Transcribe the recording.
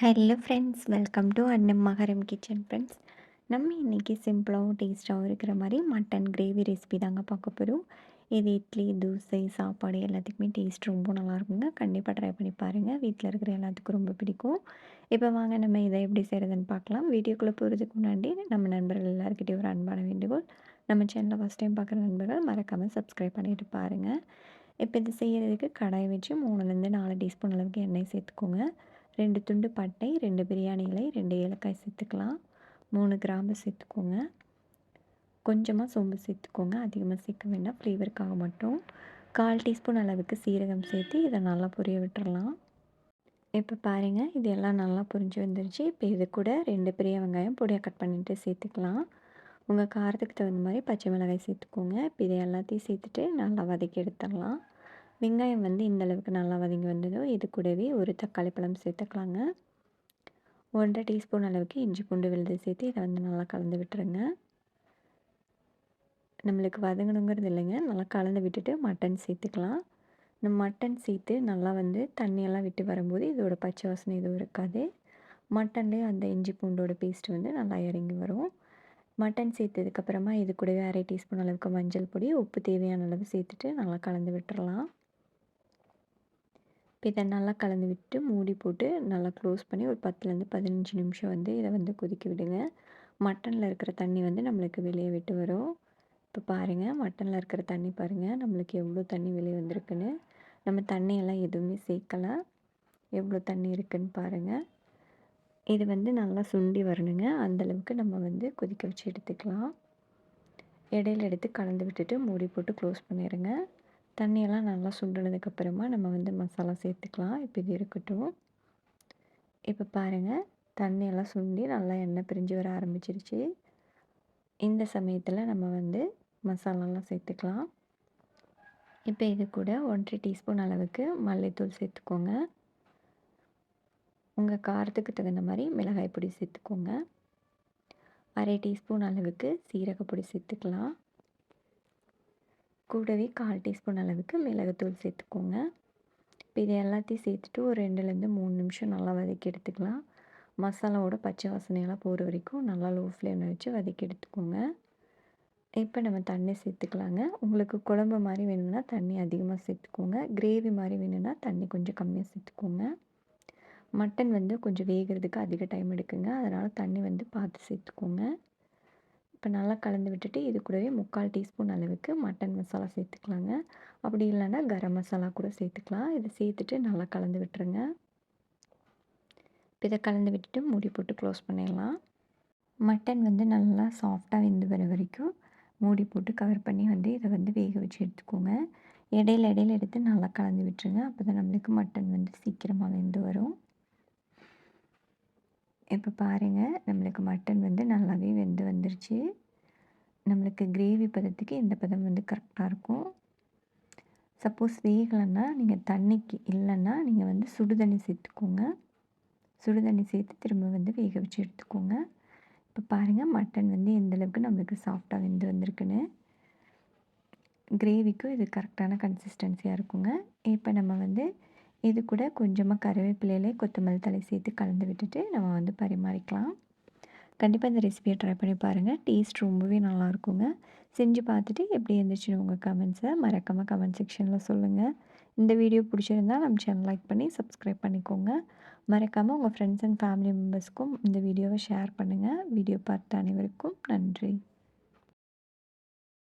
Hello friends welcome to அன்னம் மகரம் kitchen friends நம்ம இன்றைக்கி சிம்பிளாகவும் டேஸ்ட்டாகவும் இருக்கிற மாதிரி மட்டன் கிரேவி ரெசிபி தாங்க பார்க்க போகிறோம் இது இட்லி தோசை சாப்பாடு எல்லாத்துக்குமே டேஸ்ட் ரொம்ப நல்லாயிருக்குங்க கண்டிப்பாக ட்ரை பண்ணி பாருங்கள் வீட்டில் இருக்கிற எல்லாத்துக்கும் ரொம்ப பிடிக்கும். இப்போ வாங்க நம்ம இதை எப்படி செய்கிறதுன்னு பார்க்கலாம். வீடியோக்குள்ளே போகிறதுக்கு முன்னாடி நம்ம நண்பர்கள் எல்லாருக்கிட்டே ஒரு அன்பான வேண்டுகோள். நம்ம சேனலை ஃபஸ்ட் டைம் பார்க்குற நண்பர்கள் மறக்காமல் சப்ஸ்கிரைப் பண்ணிவிட்டு பாருங்கள் இப்போ இது செய்கிறதுக்கு கடாய் வச்சு மூணுலேருந்து நாலு டீஸ்பூன் அளவுக்கு எண்ணெய் சேர்த்துக்கோங்க. ரெண்டு துண்டு பட்டை ரெண்டு பிரியாணி இலை ரெண்டு ஏலக்காய் சேர்த்துக்கலாம். மூணு கிராம்பு சேர்த்துக்கோங்க. கொஞ்சமாக சோம்பு சேர்த்துக்கோங்க. அதிகமாக சேர்க்க வேண்டாம். ஃப்ளேவருக்காக மட்டும். கால் டீஸ்பூன் அளவுக்கு சீரகம் சேர்த்து இதை நல்லா புரிய விட்டுறலாம். இப்போ பாருங்கள் இது எல்லாம் நல்லா புரிஞ்சு வந்துருச்சு. இப்போ இது கூட ரெண்டு பெரிய வெங்காயம் பொடியாக கட் பண்ணிவிட்டு சேர்த்துக்கலாம். உங்கள் காரத்துக்கு தகுந்த மாதிரி பச்சை மிளகாய் சேர்த்துக்கோங்க. இப்போ இதை எல்லாத்தையும் சேர்த்துட்டு நல்லா வதக்கி எடுத்துடலாம். வெங்காயம் வந்து இந்த அளவுக்கு நல்லா வதங்கி வந்ததோ இது கூடவே ஒரு தக்காளி பழம் சேர்த்துக்கலாங்க. ஒன்றரை டீஸ்பூன் அளவுக்கு இஞ்சி பூண்டு விழுது சேர்த்து இதை வந்து நல்லா கலந்து விட்டுருங்க. நம்மளுக்கு வதங்கணுங்கிறது இல்லைங்க. நல்லா கலந்து விட்டுட்டு மட்டன் சேர்த்துக்கலாம். இந்த மட்டன் சேர்த்து நல்லா வந்து தண்ணியெல்லாம் விட்டு வரும்போது இதோட பச்சை வாசனை எதுவும் இருக்காது. மட்டன்லேயே அந்த இஞ்சி பூண்டோட பேஸ்ட் வந்து நல்லா இறங்கி வரும். மட்டன் சேர்த்ததுக்கப்புறமா இது கூடவே அரை டீஸ்பூன் அளவுக்கு மஞ்சள் பொடி உப்பு தேவையான அளவு சேர்த்துட்டு நல்லா கலந்து விட்டுறலாம். இப்போ இதை நல்லா கலந்து விட்டு மூடி போட்டு நல்லா க்ளோஸ் பண்ணி ஒரு பத்துலேருந்து பதினஞ்சு நிமிஷம் வந்து இதை வந்து கொதிக்க விடுங்க. மட்டனில் இருக்கிற தண்ணி வந்து நம்மளுக்கு வெளியே விட்டு வரும். இப்போ பாருங்கள் மட்டனில் இருக்கிற தண்ணி பாருங்கள் நம்மளுக்கு எவ்வளோ தண்ணி வெளியே வந்திருக்குன்னு. நம்ம தண்ணியெல்லாம் எதுவுமே சேர்க்கலை. எவ்வளோ தண்ணி இருக்குதுன்னு பாருங்கள் இது வந்து நல்லா சுண்டி வரணுங்க. அந்தளவுக்கு நம்ம வந்து கொதிக்க வச்சு எடுத்துக்கலாம். இடையில எடுத்து கலந்து விட்டுட்டு மூடி போட்டு க்ளோஸ் பண்ணிடுங்க. தண்ணியெல்லாம் நல்லா சுண்டினதுக்கப்புறமா நம்ம வந்து மசாலா சேர்த்துக்கலாம். இப்போ இது இருக்கட்டும். இப்போ பாருங்கள் தண்ணியெல்லாம் சுண்டி நல்லா எண்ணெய் பிரிஞ்சு வர ஆரம்பிச்சிருச்சு. இந்த சமயத்தில் நம்ம வந்து மசாலாலாம் சேர்த்துக்கலாம். இப்போ இது கூட ஒன்றரை டீஸ்பூன் அளவுக்கு மல்லித்தூள் சேர்த்துக்கோங்க. உங்கள் காரத்துக்கு தகுந்த மாதிரி மிளகாய் பொடி சேர்த்துக்கோங்க. அரை டீஸ்பூன் அளவுக்கு சீரகப்பொடி சேர்த்துக்கலாம். கூடவே கால் டீஸ்பூன் அளவுக்கு மிளகுத்தூள் சேர்த்துக்கோங்க. இப்போ இது எல்லாத்தையும் சேர்த்துட்டு ஒரு ரெண்டுலேருந்து மூணு நிமிஷம் நல்லா வதக்கி எடுத்துக்கலாம். மசாலாவோட பச்சை வாசனையெல்லாம் போகிற வரைக்கும் நல்லா லோ ஃப்ளேமில் வச்சு வதக்கி எடுத்துக்கோங்க. இப்போ நம்ம தண்ணி சேர்த்துக்கலாங்க. உங்களுக்கு குழம்பு மாதிரி வேணும்னா தண்ணி அதிகமாக சேர்த்துக்கோங்க. கிரேவி மாதிரி வேணும்னா தண்ணி கொஞ்சம் கம்மியாக சேர்த்துக்கோங்க. மட்டன் வந்து கொஞ்சம் வேகிறதுக்கு அதிக டைம் எடுக்குங்க. அதனால் தண்ணி வந்து பார்த்து சேர்த்துக்கோங்க. இப்போ நல்லா கலந்து விட்டுட்டு இது கூடவே முக்கால் டீஸ்பூன் அளவுக்கு மட்டன் மசாலா சேர்த்துக்கலாங்க. அப்படி இல்லைன்னா கரம் மசாலா கூட சேர்த்துக்கலாம். இதை சேர்த்துட்டு நல்லா கலந்து விட்டுருங்க. இப்போ இதை கலந்து விட்டுட்டு மூடி போட்டு க்ளோஸ் பண்ணிடலாம். மட்டன் வந்து நல்லா சாஃப்டாக வெந்து வர வரைக்கும் மூடி போட்டு கவர் பண்ணி வந்து இதை வந்து வேக வச்சு எடுத்துக்கோங்க. இடையில இடையில எடுத்து நல்லா கலந்து விட்டுருங்க. அப்போ தான் நம்மளுக்கு மட்டன் வந்து சீக்கிரமாக வெந்து வரும். இப்போ பாருங்கள் நம்மளுக்கு மட்டன் வந்து நல்லாவே வெந்து வந்துருச்சு. நம்மளுக்கு கிரேவி பதத்துக்கு இந்த பதம் வந்து கரெக்டாக இருக்கும். சப்போஸ் வேகலைன்னா நீங்கள் தண்ணிக்கு இல்லைன்னா நீங்கள் வந்து சுடு தண்ணி சேர்த்துக்கோங்க. சுடு தண்ணி சேர்த்து திரும்ப வந்து வேக வச்சு எடுத்துக்கோங்க. இப்போ பாருங்கள் மட்டன் வந்து எந்தளவுக்கு நம்மளுக்கு சாஃப்டாக வெந்து வந்திருக்குன்னு. கிரேவிக்கும் இது கரெக்டான கன்சிஸ்டன்சியாக இருக்குங்க. இப்போ நம்ம வந்து இது கூட கொஞ்சமாக கருவேப்பிலையிலே கொத்தமல்லி தலை சேர்த்து கலந்து விட்டுட்டு நம்ம வந்து பரிமாறிக்கலாம். கண்டிப்பாக இந்த ரெசிபியை ட்ரை பண்ணி பாருங்கள் டேஸ்ட் ரொம்பவே நல்லாயிருக்குங்க செஞ்சு பார்த்துட்டு எப்படி இருந்துச்சுன்னு உங்கள் கமெண்ட்ஸை மறக்காமல் கமெண்ட் செக்ஷனில் சொல்லுங்கள் இந்த வீடியோ பிடிச்சிருந்தால் நம்ம சேனல் லைக் பண்ணி சப்ஸ்கிரைப் பண்ணிக்கோங்க. மறக்காமல் உங்கள் ஃப்ரெண்ட்ஸ் அண்ட் ஃபேமிலி மெம்பர்ஸ்க்கும் இந்த வீடியோவை ஷேர் பண்ணுங்கள் வீடியோ பார்த்த அனைவருக்கும் நன்றி.